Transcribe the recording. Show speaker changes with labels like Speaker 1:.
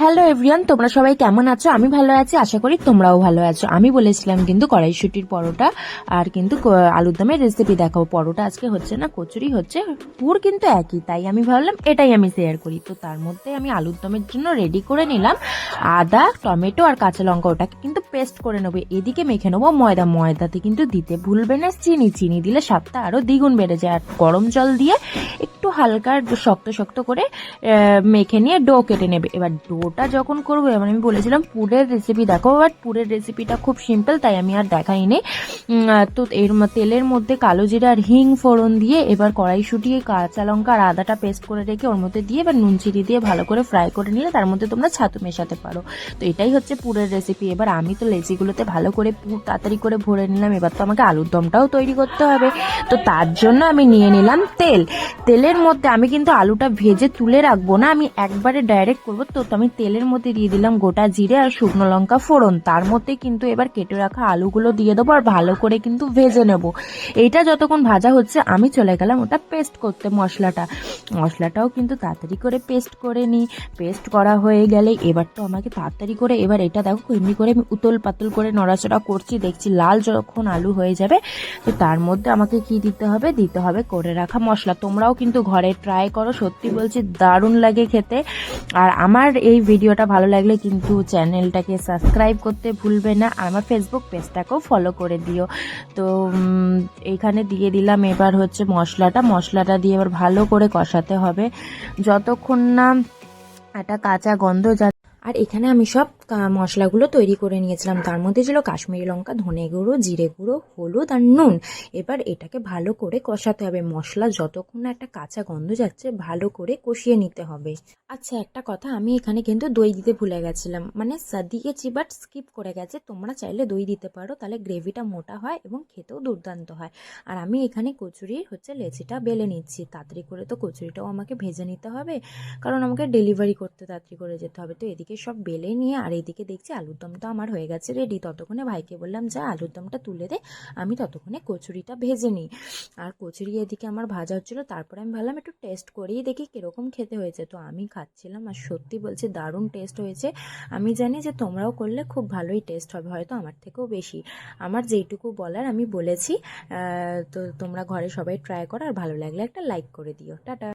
Speaker 1: Hello everyone তোমরা সবাই কেমন আছো? আমি ভালো আছি, আশা করি তোমরাও ভালো আছো। আমি বলেছিলাম কিন্তু কড়াইশুটির পরোটা আর কিন্তু আলুর দমের রেসিপি দেখাবো। পরোটা আজকে হচ্ছে না, কচুরি হচ্ছে, পুর কিন্তু একই, তাই আমি ভাবলাম এটাই আমি শেয়ার করি। তো তার মধ্যে আমি আলুর দমের জন্য রেডি করে নিলাম। আদা, টমেটো আর কাঁচা লঙ্কা ওটাকে কিন্তু পেস্ট করে নেব। এদিকে মেখে নেব ময়দা। ময়দাতে কিন্তু দিতে ভুলবে না, চিনি। চিনি দিলে স্বাদটা আরও দ্বিগুণ বেড়ে যায়। আর গরম জল দিয়ে একটু হালকা শক্ত শক্ত করে মেখে নিয়ে ডো কেটে নেবে। এবার ডোটা যখন করব, এবার আমি বলেছিলাম পুরের রেসিপি দেখো বাট পুরের রেসিপিটা খুব সিম্পল তাই আমি আর দেখাইনি। তো এর তেলের মধ্যে কালো জিরা আর হিং ফোড়ন দিয়ে এবার কড়াই শুটিয়ে কাঁচা লঙ্কা আর আদাটা পেস্ট করে রেখে ওর মধ্যে দিয়ে এবার নুন চিনি দিয়ে ভালো করে ফ্রাই করে নিলে তার মধ্যে তোমরা ছাতু মেশাতে পারো। তো এটাই হচ্ছে পুরের রেসিপি এবার আমি তো লেচিগুলোতে ভালো করে পুর তাড়াতাড়ি করে ভরে নিলাম। এবার তো আমাকে আলুর দমটাও তৈরি করতে হবে। তো তার জন্য আমি নিয়ে নিলাম তেল। তেলের মধ্যে আমি কিন্তু আলুটা ভেজে তুলে রাখব না, আমি একবারে ডাইরেক্ট করব। তো আমি তেলের মধ্যে দিয়ে দিলাম গোটা জিরে আর শুকনো লঙ্কা ফোড়ন। তার মধ্যে কিন্তু এবার কেটে রাখা আলুগুলো দিয়ে দেবো আর ভালো করে কিন্তু ভেজে নেব। এইটা যতক্ষণ ভাজা হচ্ছে, আমি চলে গেলাম ওটা পেস্ট করতে মশলাটা। মশলাটাও কিন্তু তাড়াতাড়ি করে পেস্ট করে নিই। পেস্ট করা হয়ে গেলে এবার তো আমাকে তাড়াতাড়ি করে এবার এটা দেখো এমনি করে আমি উতল পাতল করে নড়াচড়া করছি, দেখছি লাল যখন আলু হয়ে যাবে, তো তার মধ্যে আমাকে কি দিতে হবে? দিতে হবে করে রাখা মশলা। তোমরাও কিন্তু ঘরে ট্রাই করো, সত্যি বলছি দারুণ লাগে খেতে। আর আমার এই ভিডিওটা ভালো লাগলে কিন্তু চ্যানেলটাকে সাবস্ক্রাইব করতে ভুলবে না আমার ফেসবুক পেজটাকেও ফলো করে দিও। তো এখানে দিয়ে দিলাম এবার হচ্ছে মশলাটা। মশলাটা দিয়ে এবার ভালো করে কষাতে হবে। যতক্ষণ না একটা কাঁচা গন্ধ যা আর এখানে আমি সব মশলাগুলো তৈরি করে নিয়েছিলাম। তার মধ্যে ছিল কাশ্মীরি লঙ্কা, ধনে গুঁড়ো, জিরে গুঁড়ো, হলুদ আর নুন। এবার এটাকে ভালো করে কষাতে হবে। মশলা যতক্ষণ না একটা কাঁচা গন্ধ যাচ্ছে, ভালো করে কষিয়ে নিতে হবে। আচ্ছা একটা কথা, আমি এখানে কিন্তু দই দিতে ভুলে গেছিলাম। মানে দিয়েছি বাট স্কিপ করে গেছে। তোমরা চাইলে দই দিতে পারো, তাহলে গ্রেভিটা মোটা হয় এবং খেতেও দুর্দান্ত হয়। আর আমি এখানে কচুরির হচ্ছে লেচিটা বেলে নিচ্ছি। তাড়াতাড়ি করে তো কচুরিটাও আমাকে ভেজে নিতে হবে, কারণ আমাকে ডেলিভারি করতে তাড়াতাড়ি করে যেতে হবে। তো এদিকে সব বেলে নিয়ে আর এদিকে দেখছি আলুর দমটা আমার হয়ে গেছে রেডি ততক্ষণে ভাইকে বললাম, যা আলুর দমটা তুলে দে, আমি ততক্ষণে কচুরিটা ভেজে নিই। আর কচুরি এদিকে আমার ভাজা হচ্ছিল, তারপরে আমি ভাবলাম একটু টেস্ট করেই দেখি কীরকম খেতে হয়েছে। তো আমি খাচ্ছিলাম আর সত্যি বলছি দারুণ টেস্ট হয়েছে। আমি জানি যে তোমরাও করলে খুব ভালোই টেস্ট হবে, হয়তো আমার থেকেও বেশি। আমার যেইটুকু বলার আমি বলেছি তো তোমরা ঘরে সবাই ট্রাই করো আর ভালো লাগলে একটা লাইক করে দিও। টাটা।